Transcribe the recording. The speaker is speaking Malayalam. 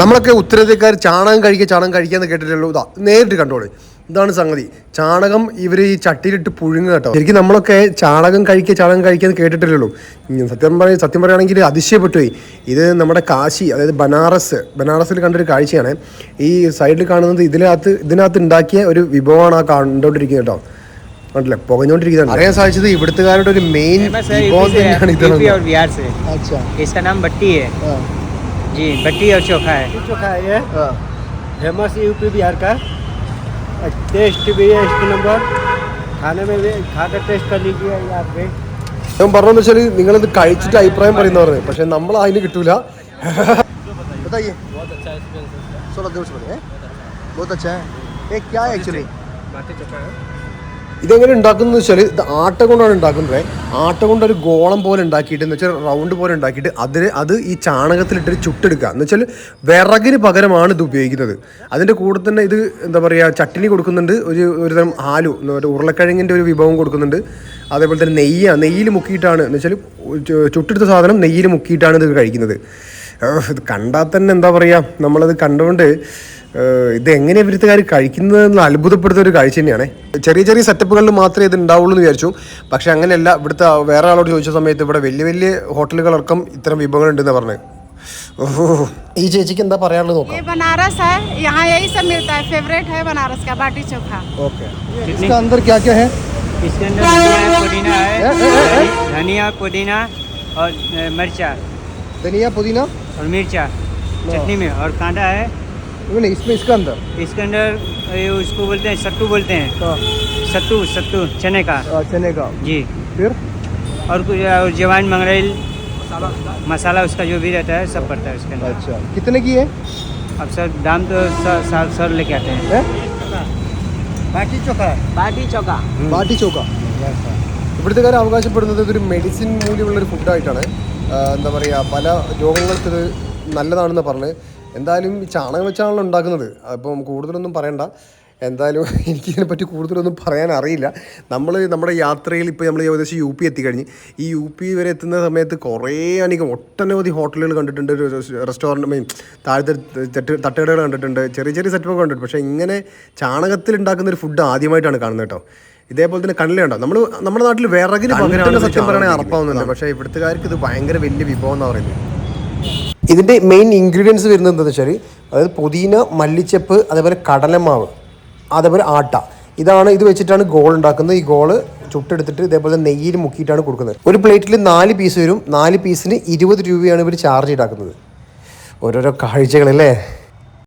നമ്മളൊക്കെ ഉത്തരേന്ത്യക്കാർ ചാണകം കഴിക്കുക ചാണകം കഴിക്കാന്ന് കേട്ടിട്ടുള്ളൂ. ഇതാ നേരിട്ട് കണ്ടോളി. ഇതാണ് സംഗതി. ചാണകം ഇവർ ഈ ചട്ടിയിലിട്ട് പുഴുങ്ങുക കേട്ടോ. ശരിക്കും നമ്മളൊക്കെ ചാണകം കഴിക്കുക ചാണകം കഴിക്കാന്ന് കേട്ടിട്ടില്ലല്ലോ സത്യം പറയും സത്യം പറയുകയാണെങ്കിൽ അതിശയപ്പെട്ടുപോയി. ഇത് നമ്മുടെ കാശി അതായത് ബനാറസ് ബനാറസിൽ കണ്ടൊരു കാഴ്ചയാണ്. ഈ സൈഡിൽ കാണുന്നത് ഇതിനകത്ത് ഇതിനകത്ത് ഉണ്ടാക്കിയ ഒരു വിഭവമാണ് ആ കണ്ടോണ്ടിരിക്കുന്നത് കേട്ടോ. കണ്ടില്ലേ? അറിയാൻ സാധിച്ചത് ഇവിടുത്തുകാരുടെ ഒരു മെയിൻ തന്നെയാണ് ഇത് जी बट्टी और चोखा है चोखा है ये हाँ फेमस यूपी बिहार का टेस्ट भी है इसके नंबर खाने में भी खाकर टेस्ट कर लीजिए आप भी ഞാൻ പറഞ്ഞതെന്ന് വെച്ചാൽ നിങ്ങളിത് കഴിച്ചിട്ട് അഭിപ്രായം പറയുന്ന പറഞ്ഞു പക്ഷെ നമ്മൾ അതിന് കിട്ടൂല बताइए बहुत अच्छा एक्सपीरियंस सोलह दो सौ बहुत अच्छा है ये क्या है एक्चुअली ഇതെങ്ങനെ ഉണ്ടാക്കുന്നത് വെച്ചാൽ ഇത് ആട്ട കൊണ്ടാണ് ഉണ്ടാക്കുന്നത്. ആട്ട കൊണ്ട് ഒരു ഗോളം പോലെ ഉണ്ടാക്കിയിട്ട് എന്ന് വെച്ചാൽ റൗണ്ട് പോലെ ഉണ്ടാക്കിയിട്ട് അതിന് അത് ഈ ചാണകത്തിലിട്ട് ചുട്ടെടുക്കുക. എന്ന് വെച്ചാൽ വിറകിന് പകരമാണ് ഇത് ഉപയോഗിക്കുന്നത്. അതിന്റെ കൂടെ തന്നെ ഇത് എന്താ പറയുക ചട്ടിനി കൊടുക്കുന്നുണ്ട്. ഒരു ഒരുതരം ആലു എന്താ ഉരുളക്കിഴങ്ങിന്റെ ഒരു വിഭവം കൊടുക്കുന്നുണ്ട്. അതേപോലെ തന്നെ നെയ്യാണ് നെയ്യിൽ മുക്കിയിട്ടാണ് എന്ന് വെച്ചാൽ ചുട്ടെടുത്ത സാധനം നെയ്യിൽ മുക്കിയിട്ടാണ് ഇത് കഴിക്കുന്നത്. ഇത് കണ്ടാൽ തന്നെ എന്താ പറയുക നമ്മളത് കണ്ടുകൊണ്ട് ഏഹ് ഇത് എങ്ങനെ ഇവരുത്തുകാർ കഴിക്കുന്നത് എന്ന് അത്ഭുതപ്പെടുത്ത ഒരു കാഴ്ച തന്നെയാണ് ചെറിയ ചെറിയ സെറ്റപ്പുകളിൽ മാത്രമേ ഇത് ഉണ്ടാവുള്ളൂ എന്ന് വിചാരിച്ചു പക്ഷെ അങ്ങനെയല്ല ഇവിടുത്തെ വേറെ ആളോട് ചോദിച്ച സമയത്ത് ഇവിടെ വലിയ വലിയ ഹോട്ടലുകളടക്കം ഇത്തരം വിഭവങ്ങൾ ഉണ്ടെന്ന് പറഞ്ഞത് ഓഹോ ഈ ചേച്ചിക്ക് എന്താ പറയാനുള്ളത് നോക്കാം ये बनारस है यहाँ यही सब मिलता है फेवरेट है बनारस का बाटी चोखा ओके इसका अंदर क्या क्या है इसके अंदर धनिया पुदीना है धनिया पुदीना और अ, मिर्चा धनिया पुदीना और मिर्चा चटनी में और कांदा है। नहीं इसमें इसका अंदर? इसके अंदर ये उसको बोलते हैं सत्तू बोलते हैं। हाँ। सत्तू सत्तू चने का। चने का। जी। फिर? और कुछ और जवान मंगरेल मसाला उसका जो भी रहता है सब पड़ता है उसके अंदर। अच्छा। कितने की है? अब सर दाम तो सर सर, सर लेके आते हैं। हैं? बाटी चोखा। बाटी चौका बाटी चोखा। ഇവിടുത്തുകാർ അവകാശപ്പെടുന്നത് ഇതൊരു മെഡിസിൻ മൂല്യമുള്ളൊരു ഫുഡായിട്ടാണ് എന്താ പറയുക പല രോഗങ്ങൾക്ക് ഇത് നല്ലതാണെന്ന് പറഞ്ഞ്. എന്തായാലും ഈ ചാണകം വെച്ചാണല്ലോ ഉണ്ടാക്കുന്നത്. അപ്പം കൂടുതലൊന്നും പറയണ്ട. എന്തായാലും എനിക്കിതിനെപ്പറ്റി കൂടുതലൊന്നും പറയാൻ അറിയില്ല. നമ്മൾ നമ്മുടെ യാത്രയിൽ ഇപ്പോൾ നമ്മൾ ഏകദേശം യു പി എത്തിക്കഴിഞ്ഞ്. ഈ യു പി വരെ എത്തുന്ന സമയത്ത് കുറേ അധികം ഒട്ടനവധി ഹോട്ടലുകൾ കണ്ടിട്ടുണ്ട്. റെസ്റ്റോറന്റ് മീൻ താഴത്തെ തട്ട് തട്ടുകടകൾ കണ്ടിട്ടുണ്ട്. ചെറിയ ചെറിയ സെറ്റപ്പ് കണ്ടിട്ടുണ്ട്. പക്ഷേ ഇങ്ങനെ ചാണകത്തിൽ ഉണ്ടാക്കുന്ന ഒരു ഫുഡ് ആദ്യമായിട്ടാണ് കാണുന്നത് കേട്ടോ. ഇതേപോലെ തന്നെ കണ്ണിലുണ്ടോ? നമ്മൾ നമ്മുടെ നാട്ടിൽ വിറകിന് പകരമാണ് സത്യം പറയണേ അറപ്പാവുന്നുണ്ട്. പക്ഷേ ഇവിടുത്തുകാർക്ക് ഇത് ഭയങ്കര വലിയ വിഭവം എന്ന് പറയുന്നത്. ഇതിന്റെ മെയിൻ ഇൻഗ്രീഡിയൻസ് വരുന്നത് എന്താണെന്ന് വെച്ചാൽ അതായത് പുതിന മല്ലിച്ചപ്പ് അതേപോലെ കടലമാവ് അതേപോലെ ആട്ട. ഇതാണ് ഇത് വെച്ചിട്ടാണ് ഗോൾ ഉണ്ടാക്കുന്നത്. ഈ ഗോൾ ചുട്ടെടുത്തിട്ട് ഇതേപോലെ നെയ്യിൽ മുക്കിയിട്ടാണ് കൊടുക്കുന്നത്. ഒരു പ്ലേറ്റിൽ നാല് പീസ് വരും. നാല് പീസിന് ഇരുപത് രൂപയാണ് ഇവർ ചാർജ് ഈടാക്കുന്നത് ഓരോരോ കാഴ്ചകളല്ലേ?